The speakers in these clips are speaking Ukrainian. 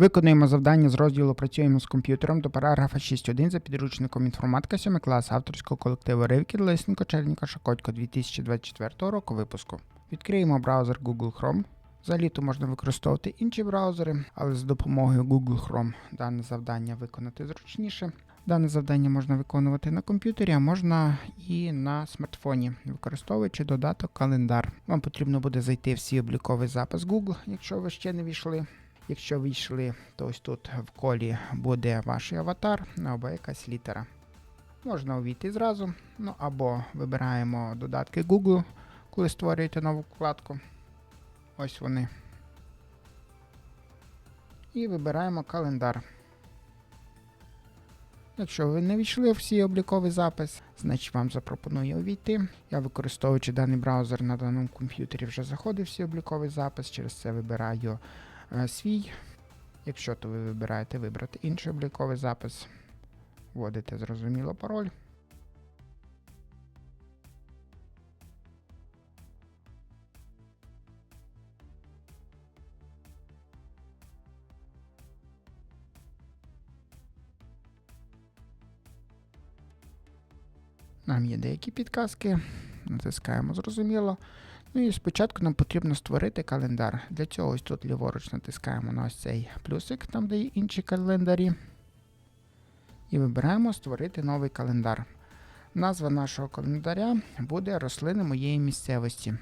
Виконуємо завдання з розділу Працюємо з комп'ютером до параграфа 6.1 за підручником інформатика 7 клас авторського колективу Ривки Лисенко Черніка Шакотько 2024 року випуску. Відкриємо браузер Google Chrome. Взагалі-то можна використовувати інші браузери, але з допомогою Google Chrome дане завдання виконати зручніше. Дане завдання можна виконувати на комп'ютері, а можна і на смартфоні, використовуючи додаток календар. Вам потрібно буде зайти в свій обліковий запис Google, якщо ви ще не війшли. Якщо війшли, то ось тут в колі буде ваш аватар або якась літера. Можна увійти зразу, ну або вибираємо додатки Google, коли створюєте нову вкладку. Ось вони. І вибираємо календар. Якщо ви не війшли в свій обліковий запис, значить вам запропоную увійти. Я використовуючи даний браузер на даному комп'ютері, вже заходив в свій обліковий запис, через це вибираю свій. Якщо то ви вибираєте вибрати інший обліковий запис, вводите зрозуміло пароль. Нам є деякі підказки, натискаємо зрозуміло. Ну і спочатку нам потрібно створити календар. Для цього ось тут ліворуч натискаємо на ось цей плюсик, там де є інші календарі. І вибираємо створити новий календар. Назва нашого календаря буде рослини моєї місцевості.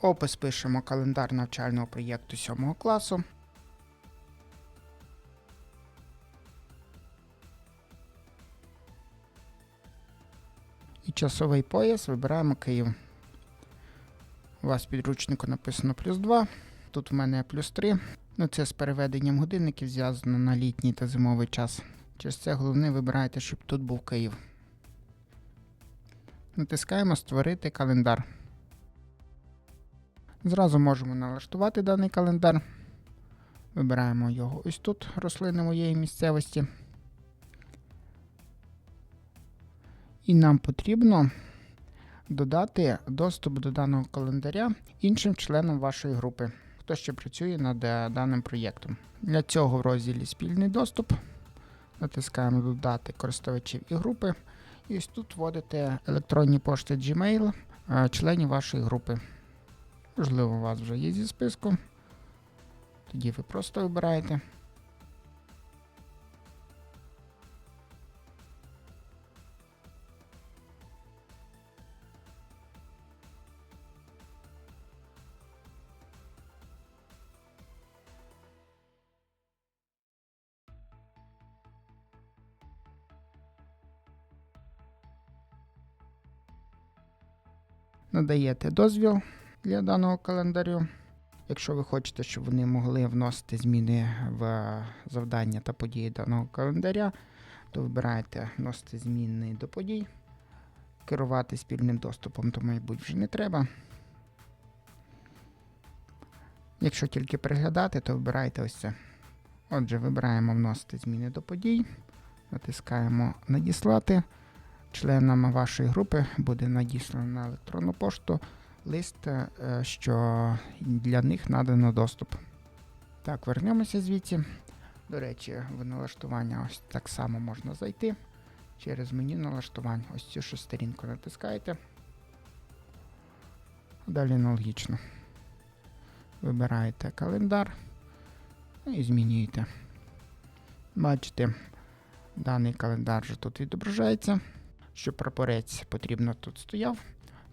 Опис пишемо календар навчального проєкту 7 класу. Часовий пояс вибираємо Київ. У вас в підручнику написано плюс 2. Тут в мене плюс 3. Ну це з переведенням годинників зв'язано на літній та зимовий час. Через це головне вибирайте, щоб тут був Київ. Натискаємо Створити календар. Зразу можемо налаштувати даний календар. Вибираємо його ось тут, рослини моєї місцевості. І нам потрібно додати доступ до даного календаря іншим членам вашої групи, хто ще працює над е, даним проєктом. Для цього в розділі Спільний доступ натискаємо Додати користувачів і групи. І ось тут вводите електронні пошти Gmail е, членів вашої групи. Можливо, у вас вже є зі списку. Тоді ви просто вибираєте. Надаєте дозвіл для даного календарю. Якщо ви хочете, щоб вони могли вносити зміни в завдання та події даного календаря, то вибираєте вносити зміни до подій. Керувати спільним доступом, то, мабуть, вже не треба. Якщо тільки переглядати, то вибирайте ось це. Отже, вибираємо вносити зміни до подій, натискаємо Надіслати членам вашої групи буде надіслано на електронну пошту лист, е, що для них надано доступ. Так, вернемося звідси. До речі, в налаштування ось так само можна зайти через меню налаштувань. Ось цю шестерінку натискаєте. Далі аналогічно. Вибираєте календар і змінюєте. Бачите, даний календар вже тут відображається щоб прапорець потрібно тут стояв.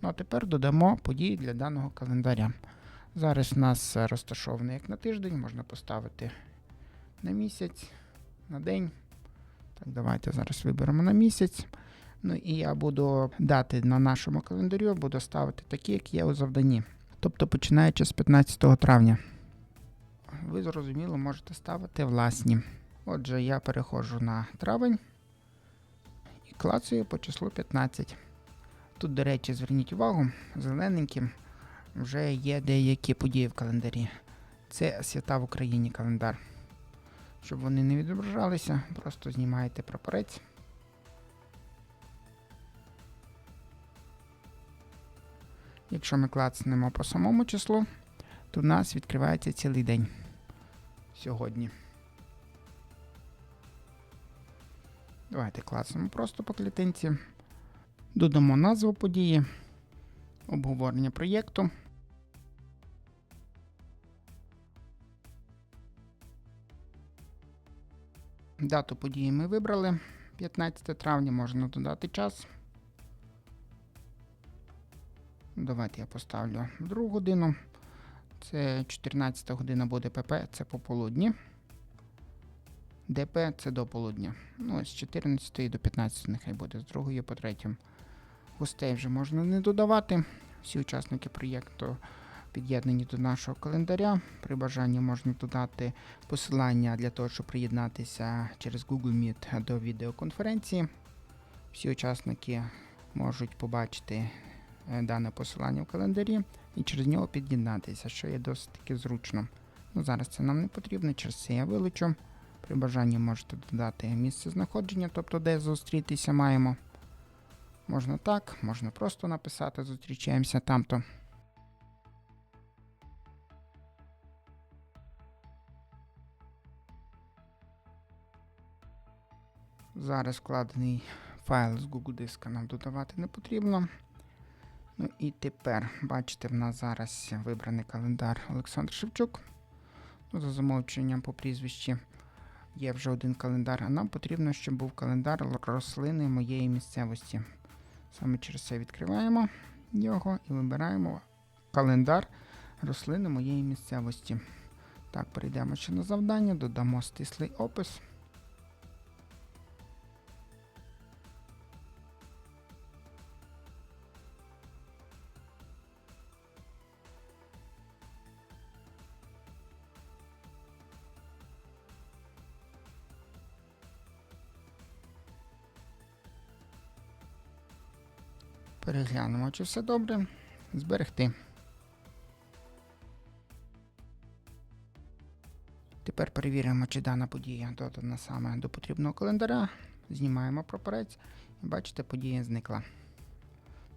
Ну а тепер додамо події для даного календаря. Зараз у нас розташований як на тиждень, можна поставити на місяць, на день. Так, давайте зараз виберемо на місяць. Ну і я буду дати на нашому календарю, буду ставити такі, як є у завданні. Тобто починаючи з 15 травня. Ви зрозуміло можете ставити власні. Отже, я переходжу на травень клацаю по числу 15. Тут, до речі, зверніть увагу, зелененьким вже є деякі події в календарі. Це свята в Україні календар. Щоб вони не відображалися, просто знімаєте прапорець. Якщо ми клацнемо по самому числу, то в нас відкривається цілий день сьогодні. Давайте клацнемо просто по клітинці. Додамо назву події, обговорення проєкту. Дату події ми вибрали. 15 травня можна додати час. Давайте я поставлю другу годину. Це 14 година буде ПП, це пополудні. ДП це до полудня. Ну, з 14 до 15 нехай буде, з другої по третім. Гостей вже можна не додавати. Всі учасники проєкту під'єднані до нашого календаря. При бажанні можна додати посилання для того, щоб приєднатися через Google Meet до відеоконференції. Всі учасники можуть побачити е, дане посилання в календарі і через нього під'єднатися, що є досить таки зручно. Ну, Зараз це нам не потрібно, через це я вилучу. При бажанні можете додати місце знаходження, тобто де зустрітися маємо. Можна так, можна просто написати зустрічаємося там-то. Зараз складений файл з Google диска нам додавати не потрібно. Ну і тепер, бачите, в нас зараз вибраний календар Олександр Шевчук. Ну, За замовченням по прізвищі є вже один календар, а нам потрібно, щоб був календар рослини моєї місцевості. Саме через це відкриваємо його і вибираємо календар рослини моєї місцевості. Так, перейдемо ще на завдання, додамо стислий опис. Переглянемо, чи все добре. Зберегти. Тепер перевіримо, чи дана подія додана саме до потрібного календаря. Знімаємо прапорець і бачите, подія зникла.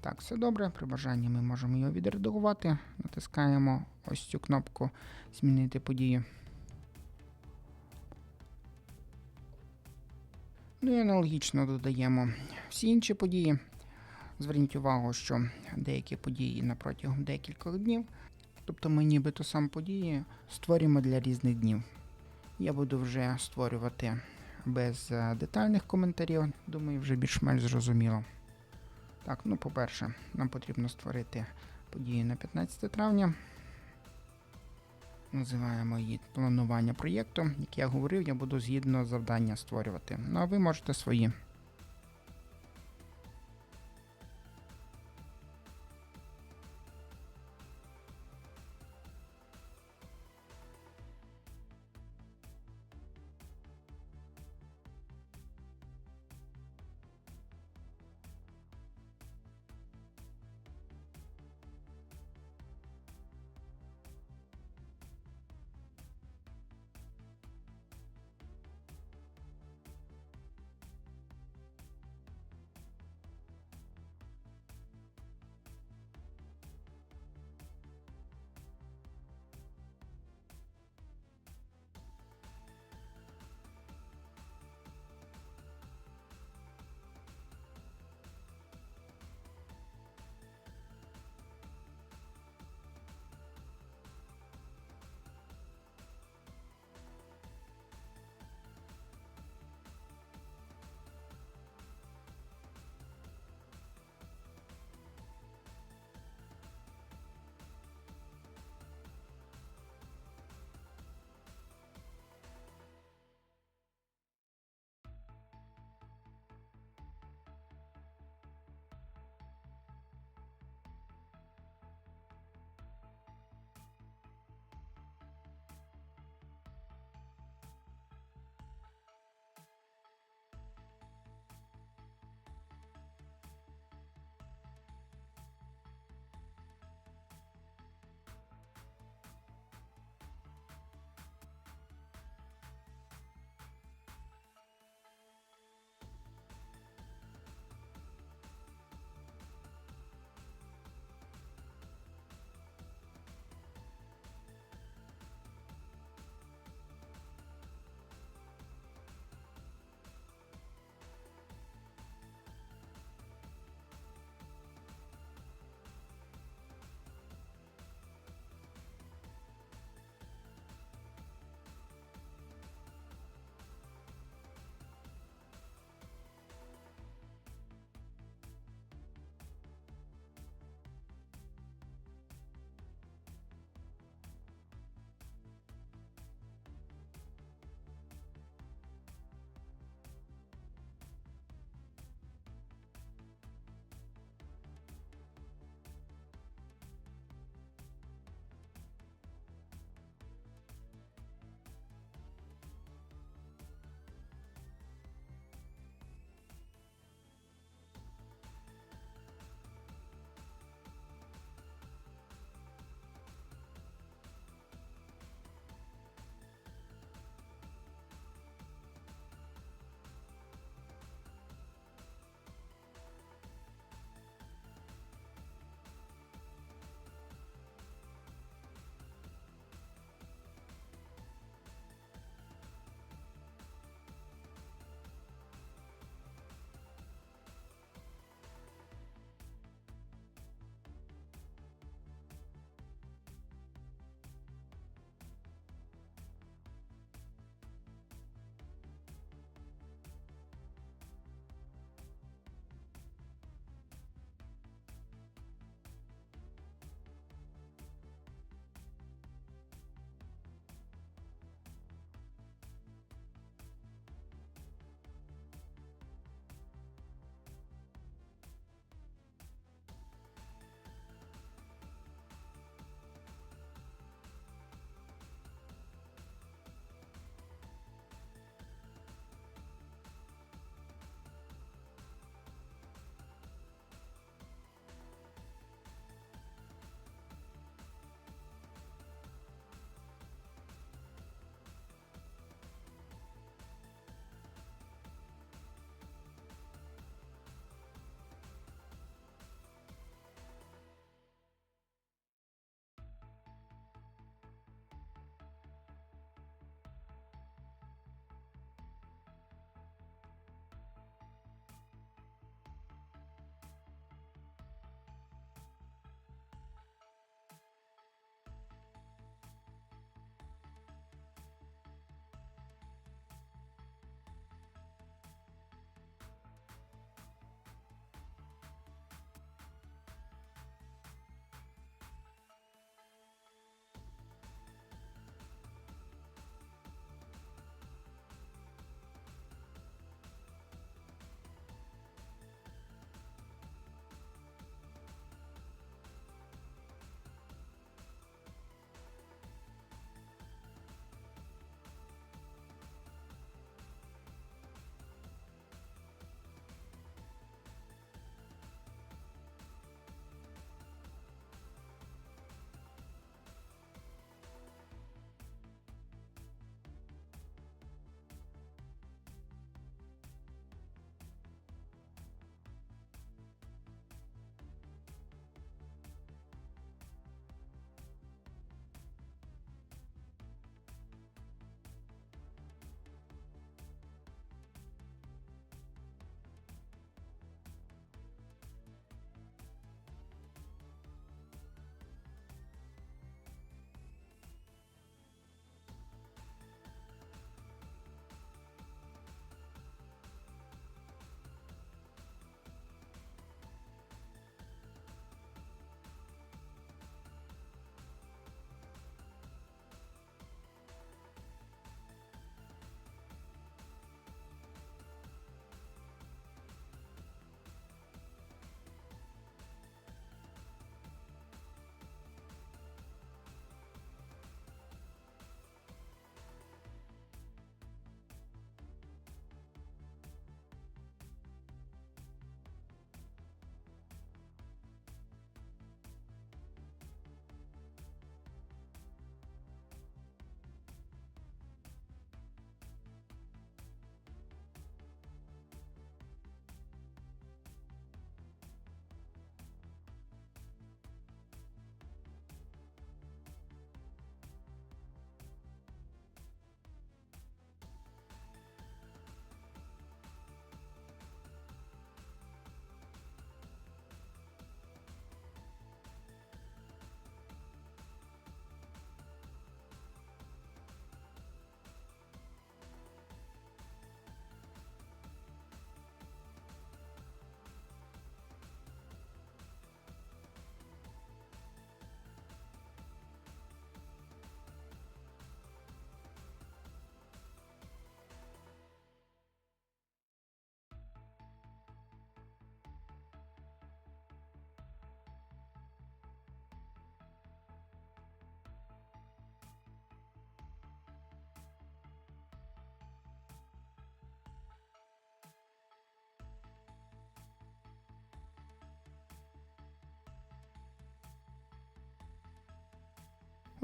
Так, все добре. При бажанні ми можемо його відредагувати. Натискаємо ось цю кнопку Змінити подію. Ну і аналогічно додаємо всі інші події. Зверніть увагу, що деякі події на протягом декількох днів, тобто ми нібито сам події створюємо для різних днів. Я буду вже створювати без е, детальних коментарів, думаю, вже більш-менш зрозуміло. Так, ну по-перше, нам потрібно створити події на 15 травня. Називаємо її планування проєкту. Як я говорив, я буду згідно завдання створювати. Ну а ви можете свої.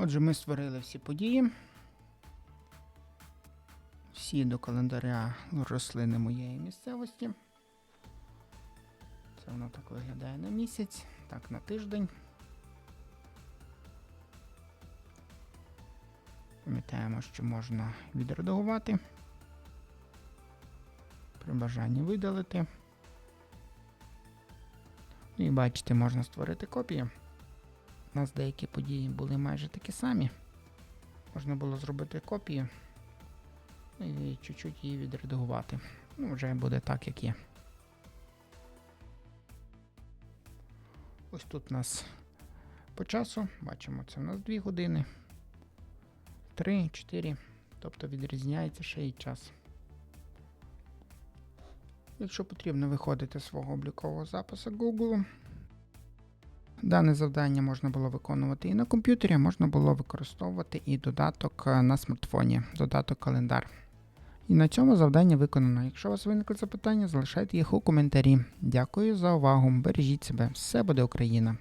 Отже, ми створили всі події. Всі до календаря рослини моєї місцевості. Це воно так виглядає на місяць, так на тиждень. Пам'ятаємо, що можна відредагувати. При бажанні видалити. Ну І бачите, можна створити копії. У нас деякі події були майже такі самі. Можна було зробити копію і чуть-чуть її відредагувати. Ну, вже буде так, як є. Ось тут у нас по часу, бачимо, це у нас 2 години, 3, 4, тобто відрізняється ще й час. Якщо потрібно виходити з свого облікового запису Google, Дане завдання можна було виконувати і на комп'ютері, можна було використовувати і додаток е, на смартфоні, додаток календар. І на цьому завдання виконано. Якщо у вас виникли запитання, залишайте їх у коментарі. Дякую за увагу. Бережіть себе. Все буде Україна!